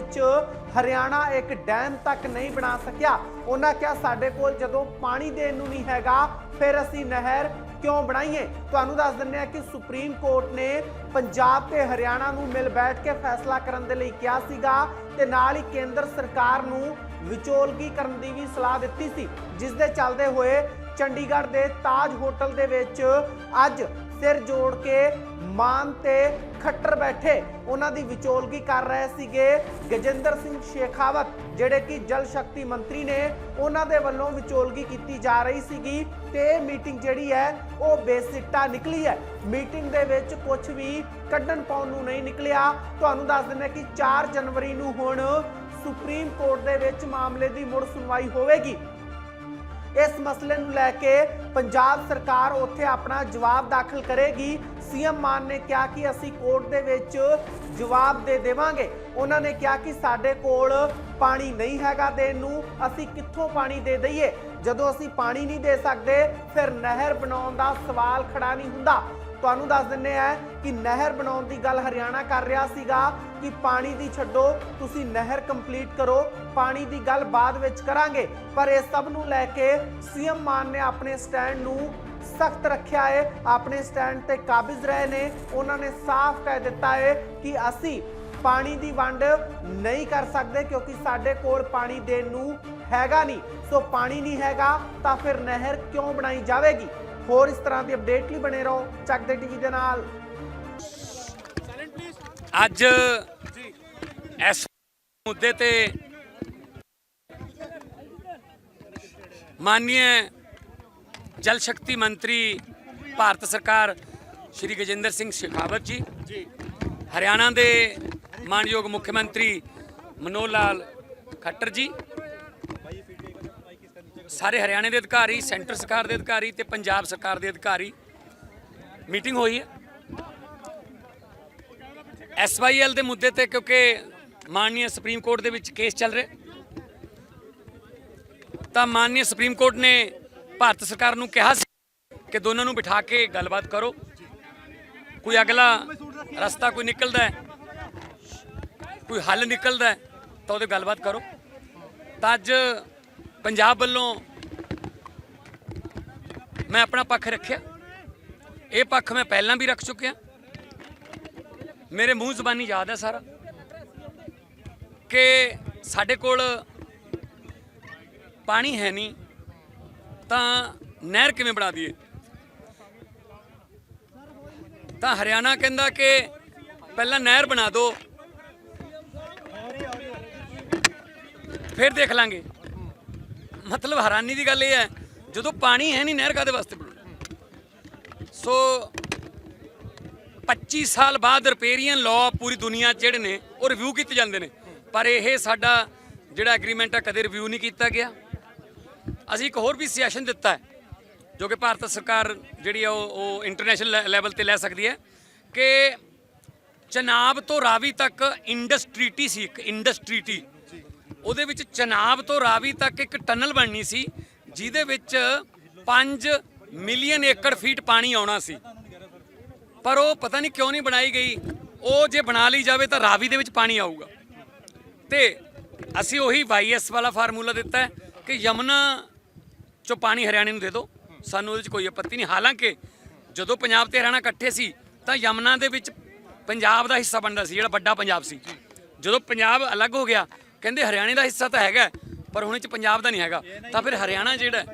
ਵਿੱਚ ਹਰਿਆਣਾ ਇੱਕ ਡੈਮ ਤੱਕ ਨਹੀਂ ਬਣਾ ਸਕਿਆ। ਉਹਨਾਂ ਕਿਹਾ, ਸਾਡੇ ਕੋਲ ਜਦੋਂ ਪਾਣੀ ਦੇਣ ਨੂੰ ਨਹੀਂ ਹੈਗਾ, ਫਿਰ ਅਸੀਂ ਨਹਿਰ ਕਿਉਂ ਬਣਾਈਏ? ਤੁਹਾਨੂੰ ਦੱਸ ਦਿੰਦੇ ਹਾਂ ਕਿ ਸੁਪਰੀਮ ਕੋਰਟ ਨੇ ਪੰਜਾਬ ਤੇ ਹਰਿਆਣਾ ਨੂੰ ਮਿਲ ਬੈਠ ਕੇ ਫੈਸਲਾ ਕਰਨ ਦੇ ਲਈ ਕਿਹਾ ਸੀਗਾ ਤੇ ਨਾਲ ਹੀ ਕੇਂਦਰ ਸਰਕਾਰ ਨੂੰ ਵਿਚੋਲਗੀ ਕਰਨ ਦੀ ਵੀ ਸਲਾਹ ਦਿੱਤੀ ਸੀ। ਜਿਸ ਦੇ ਚੱਲਦੇ ਹੋਏ ਚੰਡੀਗੜ੍ਹ ਦੇ ਤਾਜ ਹੋਟਲ ਦੇ ਵਿੱਚ ਅੱਜ ਸਿਰ ਜੋੜ ਕੇ ਮਾਨ ਤੇ ਖੱਟਰ ਬੈਠੇ ਉਹਨਾਂ ਦੀ ਵਿਚੋਲਗੀ ਕਰ ਰਹੇ ਸੀਗੇ ਗਜਿੰਦਰ ਸਿੰਘ ਸ਼ੇਖਾਵਤ, ਜਿਹੜੇ ਕਿ ਜਲ ਸ਼ਕਤੀ ਮੰਤਰੀ ਨੇ ਉਹਨਾਂ ਦੇ ਵੱਲੋਂ ਵਿਚੋਲਗੀ ਕੀਤੀ ਜਾ ਰਹੀ ਸੀਗੀ ਤੇ ਇਹ ਮੀਟਿੰਗ ਜਿਹੜੀ ਹੈ ਉਹ ਬੇਸਿੱਟਾ ਨਿਕਲੀ ਹੈ। ਮੀਟਿੰਗ ਦੇ ਵਿੱਚ ਕੁਝ ਵੀ ਕੱਢਣ ਪਾਉਣ ਨੂੰ ਨਹੀਂ ਨਿਕਲਿਆ। ਤੁਹਾਨੂੰ ਦੱਸ ਦਿੰਦੇ ਕਿ 4 ਜਨਵਰੀ ਨੂੰ ਹੁਣ ਸੁਪਰੀਮ ਕੋਰਟ ਦੇ ਵਿੱਚ ਮਾਮਲੇ ਦੀ ਮੁੜ ਸੁਣਵਾਈ ਹੋਵੇਗੀ। ਇਸ ਮਸਲੇ ਨੂੰ ਲੈ ਕੇ ਪੰਜਾਬ ਸਰਕਾਰ ਉੱਥੇ ਆਪਣਾ ਜਵਾਬ ਦਾਖਲ ਕਰੇਗੀ। ਸੀਐਮ ਮਾਨ ਨੇ ਕਿਹਾ ਕਿ ਅਸੀਂ ਕੋਰਟ ਦੇ ਵਿੱਚ ਜਵਾਬ ਦੇ ਦੇਵਾਂਗੇ। ਉਹਨਾਂ ਨੇ ਕਿਹਾ ਕਿ ਸਾਡੇ ਕੋਲ ਪਾਣੀ ਨਹੀਂ ਹੈਗਾ ਦੇਣ ਨੂੰ। ਅਸੀਂ ਕਿੱਥੋਂ ਪਾਣੀ ਦੇ ਦਈਏ? ਜਦੋਂ ਅਸੀਂ ਪਾਣੀ ਨਹੀਂ ਦੇ ਸਕਦੇ, ਫਿਰ ਨਹਿਰ ਬਣਾਉਣ ਦਾ ਸਵਾਲ ਖੜਾ ਨਹੀਂ ਹੁੰਦਾ। ਤੁਹਾਨੂੰ ਦੱਸ ਦਿੰਨੇ ਆ ਕਿ ਨਹਿਰ ਬਣਾਉਣ ਦੀ ਗੱਲ ਹਰਿਆਣਾ ਕਰ ਰਿਹਾ ਸੀਗਾ ਕਿ ਪਾਣੀ ਦੀ ਛੱਡੋ, ਤੁਸੀਂ ਨਹਿਰ ਕੰਪਲੀਟ ਕਰੋ। ਪਾਣੀ ਦੀ ਗੱਲ ਬਾਅਦ ਵਿੱਚ ਕਰਾਂਗੇ। ਪਰ ਇਹ ਸਭ ਨੂੰ ਲੈ ਕੇ ਸੀਐਮ ਮਾਨ ਨੇ ਆਪਣੇ ਸਟੈਂਡ ਨੂੰ ਸਖਤ ਰੱਖਿਆ ਹੈ ਆਪਣੇ ਸਟੈਂਡ ਤੇ ਕਾਬਿਜ਼ ਰਹੇ ਨੇ। ਉਹਨਾਂ ਨੇ ਸਾਫ਼ ਕਹਿ ਦਿੱਤਾ ਹੈ ਕਿ ਅਸੀਂ ਪਾਣੀ ਦੀ ਵੰਡ ਨਹੀਂ ਕਰ ਸਕਦੇ ਕਿਉਂਕਿ ਸਾਡੇ ਕੋਲ ਪਾਣੀ ਦੇਣ ਨੂੰ ਹੈਗਾ ਨਹੀਂ। ਸੋ ਪਾਣੀ ਨਹੀਂ ਹੈਗਾ ਤਾਂ ਫਿਰ ਨਹਿਰ ਕਿਉਂ ਬਣਾਈ ਜਾਵੇਗੀ? ਹੋਰ ਇਸ ਤਰ੍ਹਾਂ ਦੀ ਅਪਡੇਟ ਲਈ ਬਣੇ ਰਹੋ ਚੱਕ ਦੇ ਟੀਵੀ ਦੇ ਨਾਲ। ਅੱਜ ਇਸ ਮੁੱਦੇ ਤੇ ਮਾਨਨੀय ਜਲ ਸ਼ਕਤੀ ਮੰਤਰੀ ਭਾਰਤ ਸਰਕਾਰ ਸ਼੍ਰੀ ਗਜਿੰਦਰ ਸਿੰਘ ਸ਼ੇਖਾਵਤ ਜੀ ਹਰਿਆਣਾ ਦੇ ਮਾਨਯੋਗ ਮੁੱਖ ਮੰਤਰੀ ਮਨੋਹਰ ਲਾਲ ਖੱਟਰ ਜੀ ਸਾਰੇ ਹਰਿਆਣੇ ਦੇ ਅਧਿਕਾਰੀ ਸੈਂਟਰ ਸਰਕਾਰ ਦੇ ਅਧਿਕਾਰੀ ਤੇ ਪੰਜਾਬ ਸਰਕਾਰ ਦੇ ਅਧਿਕਾਰੀ ਮੀਟਿੰਗ ਹੋਈ ਹੈ ਐਸਵਾਈਐਲ ਦੇ ਮੁੱਦੇ ਤੇ ਕਿਉਂਕਿ ਮਾਨਨੀय ਸੁਪਰੀਮ ਕੋਰਟ ਦੇ ਵਿੱਚ ਕੇਸ ਚੱਲ ਰਿਹਾ ਤਾਂ ਮਾਨਨੀय ਸੁਪਰੀਮ ਕੋਰਟ ਨੇ ਭਾਰਤ ਸਰਕਾਰ ਨੂੰ ਕਿਹਾ ਸੀ ਕਿ ਦੋਨਾਂ ਨੂੰ ਬਿਠਾ ਕੇ ਗੱਲਬਾਤ ਕਰੋ। ਕੋਈ ਅਗਲਾ ਰਸਤਾ ਕੋਈ ਨਿਕਲਦਾ ਹੈ, ਕੋਈ ਹੱਲ ਨਿਕਲਦਾ ਹੈ, ਤਾਂ ਉਹਦੇ ਗੱਲਬਾਤ ਕਰੋ। ਤਾਂ ਅੱਜ ਪੰਜਾਬ ਵੱਲੋਂ ਮੈਂ ਆਪਣਾ ਪੱਖ ਰੱਖਿਆ। ਇਹ ਪੱਖ ਮੈਂ ਪਹਿਲਾਂ ਵੀ ਰੱਖ ਚੁੱਕਿਆ। ਮੇਰੇ ਮੂੰਹ ਜ਼ਬਾਨੀ ਯਾਦ ਹੈ ਸਾਰਾ ਕਿ ਸਾਡੇ ਕੋਲ ਪਾਣੀ ਹੈ ਨਹੀਂ, ਤਾਂ ਨਹਿਰ ਕਿਵੇਂ ਬਣਾ ਦਈਏ? ਤਾਂ ਹਰਿਆਣਾ ਕਹਿੰਦਾ ਕਿ ਪਹਿਲਾਂ ਨਹਿਰ ਬਣਾ ਦਿਓ ਫਿਰ ਦੇਖ ਲਾਂਗੇ। ਮਤਲਬ ਹੈਰਾਨੀ ਦੀ ਗੱਲ ਇਹ ਹੈ, ਜਦੋਂ ਪਾਣੀ ਹੈ ਨਹੀਂ, ਨਹਿਰ ਕਾਦੇ ਵਾਸਤੇ ਬਣਾਉਣੀ ਸੋ 25 ਸਾਲ ਬਾਅਦ ਰਿਪੇਰੀਅਨ ਲਾਅ ਪੂਰੀ ਦੁਨੀਆ 'ਚ ਜਿਹੜੇ ਨੇ, ਉਹ ਰਿਵਿਊ ਕੀਤੇ ਜਾਂਦੇ ਨੇ। ਪਰ ਇਹ ਸਾਡਾ ਜਿਹੜਾ ਐਗਰੀਮੈਂਟ ਆ, ਕਦੇ ਰਿਵਿਊ ਨਹੀਂ ਕੀਤਾ ਗਿਆ। ਅਸੀਂ ਇੱਕ ਹੋਰ ਵੀ ਸੈਸ਼ਨ ਦਿੱਤਾ ਹੈ, ਜੋ ਕਿ ਭਾਰਤ ਸਰਕਾਰ ਜਿਹੜੀ ਆ ਉਹ ਉਹ ਇੰਟਰਨੈਸ਼ਨਲ ਲੈਵਲ ਤੇ ਲੈ ਸਕਦੀ ਹੈ, ਕਿ ਚਨਾਬ ਤੋਂ ਰਾਵੀ ਤੱਕ ਇੰਡਸਟਰੀਟੀ ਸੀ, ਇੱਕ ਇੰਡਸਟਰੀਟੀ ਉਹਦੇ ਵਿੱਚ ਚਨਾਬ ਤੋਂ ਰਾਵੀ ਤੱਕ ਇੱਕ ਟਨਲ ਬਣਨੀ ਸੀ, ਜਿਹਦੇ ਵਿੱਚ 5 ਮਿਲੀਅਨ ਏਕੜ ਫੀਟ ਪਾਣੀ ਆਉਣਾ ਸੀ। ਪਰ ਉਹ ਪਤਾ ਨਹੀਂ ਕਿਉਂ ਨਹੀਂ ਬਣਾਈ ਗਈ। ਉਹ ਜੇ ਬਣਾ ਲਈ ਜਾਵੇ ਤਾਂ ਰਾਵੀ ਦੇ ਵਿੱਚ ਪਾਣੀ ਆਊਗਾ। ਤੇ ਅਸੀਂ ਉਹੀ ਵਾਈਐਸ ਵਾਲਾ ਫਾਰਮੂਲਾ ਦਿੱਤਾ ਕਿ ਯਮਨਾ ਚੋਂ ਪਾਣੀ ਹਰਿਆਣੇ ਨੂੰ ਦੇ ਦਿਓ। ਸਾਨੂੰ ਉਹਦੇ 'ਚ ਕੋਈ ਆਪੱਤੀ ਨਹੀਂ। ਹਾਲਾਂਕਿ ਜਦੋਂ ਪੰਜਾਬ ਤੇ ਹਰਿਆਣਾ ਇਕੱਠੇ ਸੀ, ਤਾਂ ਯਮਨਾ ਦੇ ਵਿੱਚ ਪੰਜਾਬ ਦਾ ਹਿੱਸਾ ਬਣਦਾ ਸੀ, ਜਿਹੜਾ ਵੱਡਾ ਪੰਜਾਬ ਸੀ। ਜਦੋਂ ਪੰਜਾਬ ਅਲੱਗ ਹੋ ਗਿਆ, ਕਹਿੰਦੇ ਹਰਿਆਣੇ ਦਾ ਹਿੱਸਾ ਤਾਂ ਹੈਗਾ, ਪਰ ਹੁਣ ਇਹ 'ਚ ਪੰਜਾਬ ਦਾ ਨਹੀਂ ਹੈਗਾ। ਤਾਂ ਫਿਰ ਹਰਿਆਣਾ ਜਿਹੜਾ,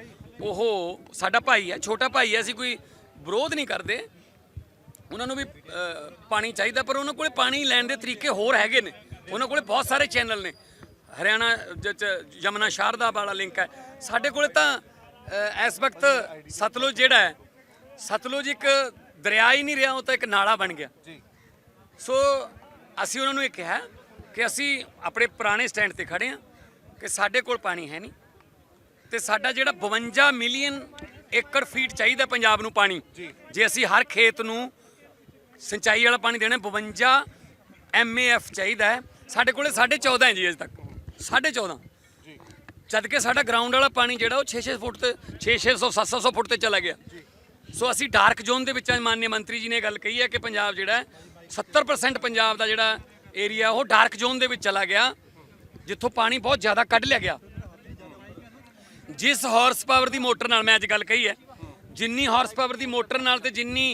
ਉਹ ਸਾਡਾ ਭਾਈ ਹੈ, ਛੋਟਾ ਭਾਈ ਹੈ, ਅਸੀਂ ਕੋਈ ਵਿਰੋਧ ਨਹੀਂ ਕਰਦੇ। ਉਹਨਾਂ ਨੂੰ ਵੀ ਪਾਣੀ ਚਾਹੀਦਾ, ਪਰ ਉਹਨਾਂ ਕੋਲੇ ਪਾਣੀ ਲੈਣ ਦੇ ਤਰੀਕੇ ਹੋਰ ਹੈਗੇ ਨੇ। ਉਹਨਾਂ ਕੋਲੇ ਬਹੁਤ ਸਾਰੇ ਚੈਨਲ ਨੇ। ਹਰਿਆਣਾ ਜ- ਚ, ਯਮਨਾ ਸ਼ਾਰਦਾ ਵਾਲਾ ਲਿੰਕ ਹੈ। ਸਾਡੇ ਕੋਲੇ ਤਾਂ ਇਸ ਵਕਤ ਸਤਲੁਜ ਜਿਹੜਾ ਹੈ ਸਤਲੁਜ ਇੱਕ ਦਰਿਆ ਹੀ ਨਹੀਂ ਰਿਹਾ ਉਹ ਤਾਂ ਇੱਕ ਨਾਲਾ ਬਣ ਗਿਆ। ਸੋ ਅਸੀਂ ਉਹਨਾਂ ਨੂੰ ਇਹ ਕਿਹਾ ਕਿ ਅਸੀਂ ਆਪਣੇ ਪੁਰਾਣੇ ਸਟੈਂਡ ਤੇ ਖੜੇ ਹਾਂ ਕਿ ਸਾਡੇ ਕੋਲ ਪਾਣੀ ਹੈ ਨਹੀਂ ਤੇ ਸਾਡਾ ਜਿਹੜਾ 52 ਮਿਲੀਅਨ ਏਕੜ ਫੀਟ ਚਾਹੀਦਾ ਪੰਜਾਬ ਨੂੰ ਪਾਣੀ। ਜੇ। ਅਸੀਂ ਹਰ ਖੇਤ ਨੂੰ ਸਿੰਚਾਈ ਵਾਲਾ ਪਾਣੀ ਦੇਣਾ 52 ਐਮਏਐਫ ਚਾਹੀਦਾ ਹੈ ਸਾਡੇ ਕੋਲੇ 14.5 ਹੈ ਜੀ ਅਜੇ ਤੱਕ। 14.5 ਜਦ ਕਿ ਸਾਡਾ ਗਰਾਊਂਡ ਵਾਲਾ ਪਾਣੀ ਜਿਹੜਾ ਉਹ 6-6 ਫੁੱਟ ਤੇ 6-600 700 ਫੁੱਟ ਤੇ ਚਲਾ ਗਿਆ। ਸੋ ਅਸੀਂ ਡਾਰਕ ਜ਼ੋਨ ਦੇ ਵਿੱਚ ਮਾਨਯ ਮੰਤਰੀ ਜੀ ਨੇ ਗੱਲ ਕਹੀ ਹੈ ਕਿ ਪੰਜਾਬ ਜਿਹੜਾ ਹੈ, 70% ਪੰਜਾਬ ਦਾ ਜਿਹੜਾ ਏਰੀਆ ਉਹ ਡਾਰਕ ਜ਼ੋਨ ਦੇ ਵਿੱਚ ਚਲਾ ਗਿਆ ਜਿੱਥੋਂ ਪਾਣੀ ਬਹੁਤ ਜ਼ਿਆਦਾ ਕੱਢ ਲਿਆ ਗਿਆ। ਜਿਸ ਹਾਰਸ ਪਾਵਰ ਦੀ ਮੋਟਰ ਨਾਲ ਮੈਂ ਅੱਜ ਗੱਲ ਕਹੀ ਹੈ ਜਿੰਨੀ ਹਾਰਸ ਪਾਵਰ ਦੀ ਮੋਟਰ ਨਾਲ ਤੇ ਜਿੰਨੀ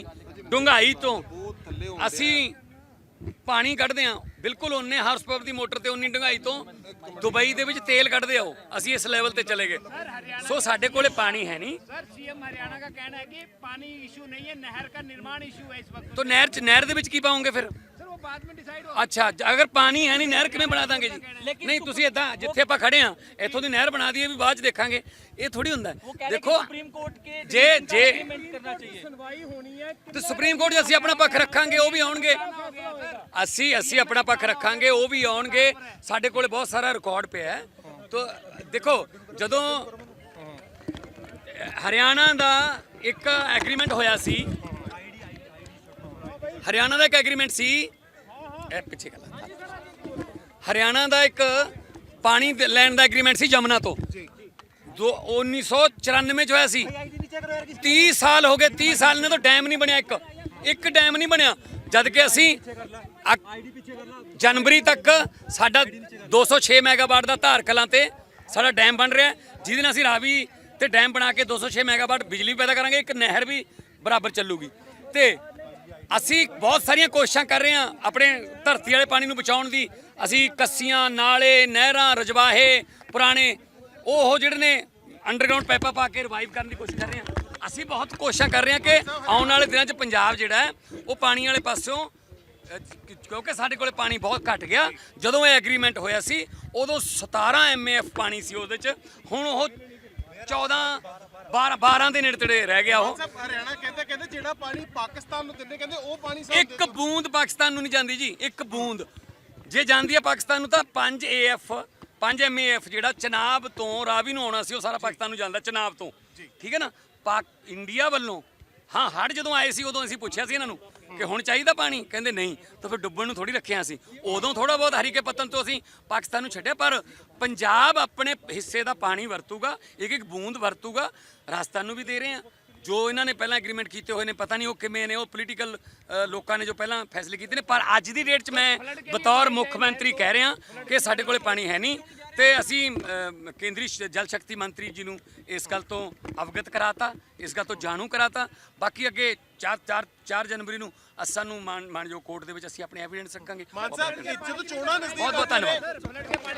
ਡੂੰਘਾਈ ਤੋਂ ਅਸੀਂ ਪਾਣੀ ਕੱਢਦੇ ਆ ਬਿਲਕੁਲ ਉਹਨੇ ਹਾਰਸ ਪਾਵਰ ਦੀ ਮੋਟਰ ਤੇ ਉਨੀ ਡੂੰਘਾਈ ਤੋਂ ਦੁਬਈ ਦੇ ਵਿੱਚ ਤੇਲ ਕੱਢਦੇ ਆ ਉਹ ਅਸੀਂ ਇਸ ਲੈਵਲ ਤੇ ਚਲੇ ਗਏ ਸੋ ਸਾਡੇ ਕੋਲੇ ਪਾਣੀ ਹੈ ਨਹੀਂ सर सीएम हरियाणा का कहना है कि पानी इशू नहीं है नहर का निर्माण इशू है इस वक्त ਤਾਂ ਨਹਿਰ ਚ ਨਹਿਰ ਦੇ ਵਿੱਚ ਕੀ ਪਾਉਂਗੇ ਫਿਰ ਅੱਛਾ ਅਗਰ ਪਾਣੀ ਹੈ ਨਹੀਂ ਨਹਿਰ ਕਿਵੇਂ ਬਣਾ ਦਾਂਗੇ ਜੀ? ਨਹੀਂ ਤੁਸੀਂ ਇਦਾਂ ਜਿੱਥੇ ਆਪਾਂ ਖੜੇ ਆ ਇੱਥੋਂ ਦੀ ਨਹਿਰ ਬਣਾ ਦਈਏ ਵੀ ਬਾਅਦ ਚ ਦੇਖਾਂਗੇ। ਇਹ ਥੋੜੀ ਹੁੰਦਾ ਦੇਖੋ ਸੁਪਰੀਮ ਕੋਰਟ ਕੇ ਜੇ ਜੇ ਸੁਣਵਾਈ ਹੋਣੀ ਹੈ ਤੇ ਸੁਪਰੀਮ ਕੋਰਟ 'ਚ ਅਸੀਂ ਆਪਣਾ ਪੱਖ ਰੱਖਾਂਗੇ ਉਹ ਵੀ ਆਉਣਗੇ। ਅਸੀਂ ਅਸੀਂ ਆਪਣਾ ਪੱਖ ਰੱਖਾਂਗੇ ਉਹ ਵੀ ਆਉਣਗੇ। ਸਾਡੇ ਕੋਲੇ ਬਹੁਤ ਸਾਰਾ ਰਿਕਾਰਡ ਪਿਆ ਹੈ। ਤੋ ਦੇਖੋ ਜਦੋਂ ਹਰਿਆਣਾ ਦਾ ਇੱਕ ਐਗਰੀਮੈਂਟ ਹੋਇਆ ਸੀ ਹਰਿਆਣਾ ਦਾ ਇੱਕ ਐਗਰੀਮੈਂਟ ਸੀ ਇਹ ਪਿੱਛੇ। ਹਰਿਆਣਾ ਦਾ ਇੱਕ ਪਾਣੀ ਲੈਣ ਦਾ ਐਗਰੀਮੈਂਟ ਸੀ ਜਮਨਾ ਤੋਂ। ਜੋ। 1994 ਚ ਹੋਇਆ ਸੀ। 30 ਸਾਲ ਹੋ ਗਏ 30 ਸਾਲ ਨੇ ਤਾਂ ਡੈਮ ਨਹੀਂ ਬਣਿਆ ਇੱਕ। ਇੱਕ ਡੈਮ ਨਹੀਂ ਬਣਿਆ। ਜਦ ਕਿ ਅਸੀਂ ਜਨਵਰੀ ਤੱਕ ਸਾਡਾ 206 ਮੈਗਾਵਾਟ ਦਾ ਧਾਰ ਕਲਾਂ ਤੇ ਸਾਡਾ ਡੈਮ ਬਣ ਰਿਹਾ। ਜਿਹਦੇ ਨਾਲ ਅਸੀਂ ਰਾਵੀ ਤੇ ਡੈਮ ਬਣਾ ਕੇ 206 ਮੈਗਾਵਾਟ ਬਿਜਲੀ ਪੈਦਾ ਕਰਾਂਗੇ ਇੱਕ ਨਹਿਰ ਵੀ ਬਰਾਬਰ ਚੱਲੂਗੀ। ਤੇ ਅਸੀਂ ਬਹੁਤ ਸਾਰੀਆਂ ਕੋਸ਼ਿਸ਼ਾਂ ਕਰ ਰਹੇ ਹਾਂ ਆਪਣੇ ਧਰਤੀ ਵਾਲੇ ਪਾਣੀ ਨੂੰ ਬਚਾਉਣ ਦੀ। ਅਸੀਂ ਕੱਸੀਆਂ, ਨਾਲੇ, ਨਹਿਰਾਂ, ਰਜਵਾਹੇ, ਪੁਰਾਣੇ, ਉਹ ਉਹ ਜਿਹੜੇ ਨੇ ਅੰਡਰਗਰਾਉਂਡ ਪਾਈਪਾਂ ਪਾ ਕੇ ਰਿਵਾਈਵ ਕਰਨ ਦੀ ਕੋਸ਼ਿਸ਼ ਕਰ ਰਹੇ ਹਾਂ। ਅਸੀਂ ਬਹੁਤ ਕੋਸ਼ਿਸ਼ਾਂ ਕਰ ਰਹੇ ਹਾਂ ਕਿ ਆਉਣ ਵਾਲੇ ਦਿਨਾਂ 'ਚ ਪੰਜਾਬ ਜਿਹੜਾ ਹੈ, ਉਹ ਪਾਣੀ ਵਾਲੇ ਪਾਸਿਓਂ ਕਿਉਂਕਿ ਸਾਡੇ ਕੋਲੇ ਪਾਣੀ ਬਹੁਤ ਘਟ ਗਿਆ। ਜਦੋਂ ਇਹ ਐਗਰੀਮੈਂਟ ਹੋਇਆ ਸੀ, ਉਦੋਂ 17 ਐਮਏਐਫ ਪਾਣੀ ਸੀ ਉਹਦੇ 'ਚ। ਹੁਣ ਉਹ 14 12 12 ਦੇ ਨੇੜੇ ਤੇੜੇ ਰਹਿ ਗਿਆ ਉਹ। ਸਾਹਿਬ ਹਰਿਆਣਾ ਕਹਿੰਦੇ ਕਹਿੰਦੇ ਜਿਹੜਾ ਪਾਣੀ ਪਾਕਿਸਤਾਨ ਨੂੰ ਦਿੰਦੇ ਕਹਿੰਦੇ ਉਹ ਪਾਣੀ ਸਾਨੂੰ ਇੱਕ ਬੂੰਦ ਪਾਕਿਸਤਾਨ ਨੂੰ ਨਹੀਂ ਜਾਂਦੀ ਜੀ ਇੱਕ ਬੂੰਦ। ਜੇ ਜਾਂਦੀ ਹੈ ਪਾਕਿਸਤਾਨ ਨੂੰ ਤਾਂ 5 ਏਐਫ 5 ਐਮਏਐਫ ਜਿਹੜਾ ਚਨਾਬ ਤੋਂ ਰਾਵੀ ਨੂੰ ਆਉਣਾ ਸੀ ਉਹ ਸਾਰਾ ਪਾਕਿਸਤਾਨ ਨੂੰ ਜਾਂਦਾ ਚਨਾਬ ਤੋਂ। ਠੀਕ ਹੈ ਨਾ? ਪਾਕ ਇੰਡੀਆ ਵੱਲੋਂ। ਹਾਂ ਹੜ ਜਦੋਂ ਆਏ ਸੀ ਉਦੋਂ ਅਸੀਂ ਪੁੱਛਿਆ ਸੀ ਇਹਨਾਂ ਨੂੰ ਕਿ ਹੁਣ ਚਾਹੀਦਾ ਪਾਣੀ? ਕਹਿੰਦੇ ਨਹੀਂ। ਤਾਂ ਫਿਰ ਡੁੱਬਣ ਨੂੰ ਥੋੜੀ ਰੱਖਿਆ ਸੀ ਉਦੋਂ ਥੋੜਾ ਬਹੁਤ ਹਰੀਕੇ ਪਤਨ ਤੋਂ ਅਸੀਂ ਪਾਕਿਸਤਾਨ ਨੂੰ ਛੱਡਿਆ ਪਰ ਪੰਜਾਬ ਆਪਣੇ ਹਿੱਸੇ ਦਾ ਪਾਣੀ ਵਰਤੂਗਾ ਇੱਕ ਇੱਕ ਬੂੰਦ ਵਰਤੂਗਾ ਰਾਜਸਥਾਨ ਨੂੰ ਵੀ ਦੇ ਰਹੇ ਆ ਜੋ ਇਹਨਾਂ ਨੇ ਪਹਿਲਾਂ ਐਗਰੀਮੈਂਟ ਕੀਤੇ ਹੋਏ ਨੇ ਪਤਾ ਨਹੀਂ ਉਹ ਕਿਵੇਂ ਨੇ ਉਹ ਪੋਲੀਟੀਕਲ ਲੋਕਾਂ ਨੇ ਜੋ ਪਹਿਲਾਂ ਫੈਸਲੇ ਕੀਤੇ ਨੇ। ਪਰ ਅੱਜ ਦੀ ਡੇਟ 'ਚ ਮੈਂ ਬਤੌਰ ਮੁੱਖ ਮੰਤਰੀ ਕਹਿ ਰਿਹਾ ਕਿ ਸਾਡੇ ਕੋਲੇ ਪਾਣੀ ਹੈ ਨਹੀਂ। ਤੇ ਅਸੀਂ ਕੇਂਦਰੀ ਜਲ ਸ਼ਕਤੀ ਮੰਤਰੀ ਜੀ ਨੂੰ ਇਸ ਗੱਲ ਤੋਂ ਅਵਗਤ ਕਰਾਤਾ ਇਸ ਗੱਲ ਤੋਂ ਜਾਣੂ ਕਰਾਤਾ। ਬਾਕੀ ਅੱਗੇ 4 4 4 ਜਨਵਰੀ ਨੂੰ ਅਸਾਂ ਨੂੰ ਮਾਨ ਮਾਨਯੋਗ ਕੋਰਟ ਦੇ ਵਿੱਚ ਅਸੀਂ ਆਪਣੇ ਐਵੀਡੈਂਸ ਰੱਖਾਂਗੇ। ਮਾਨ ਸਾਹਿਬ ਜਦੋਂ ਚੋਣਾਂ ਨਜ਼ਦੀਕ ਬਹੁਤ ਬਹੁਤ ਧੰਨਵਾਦ।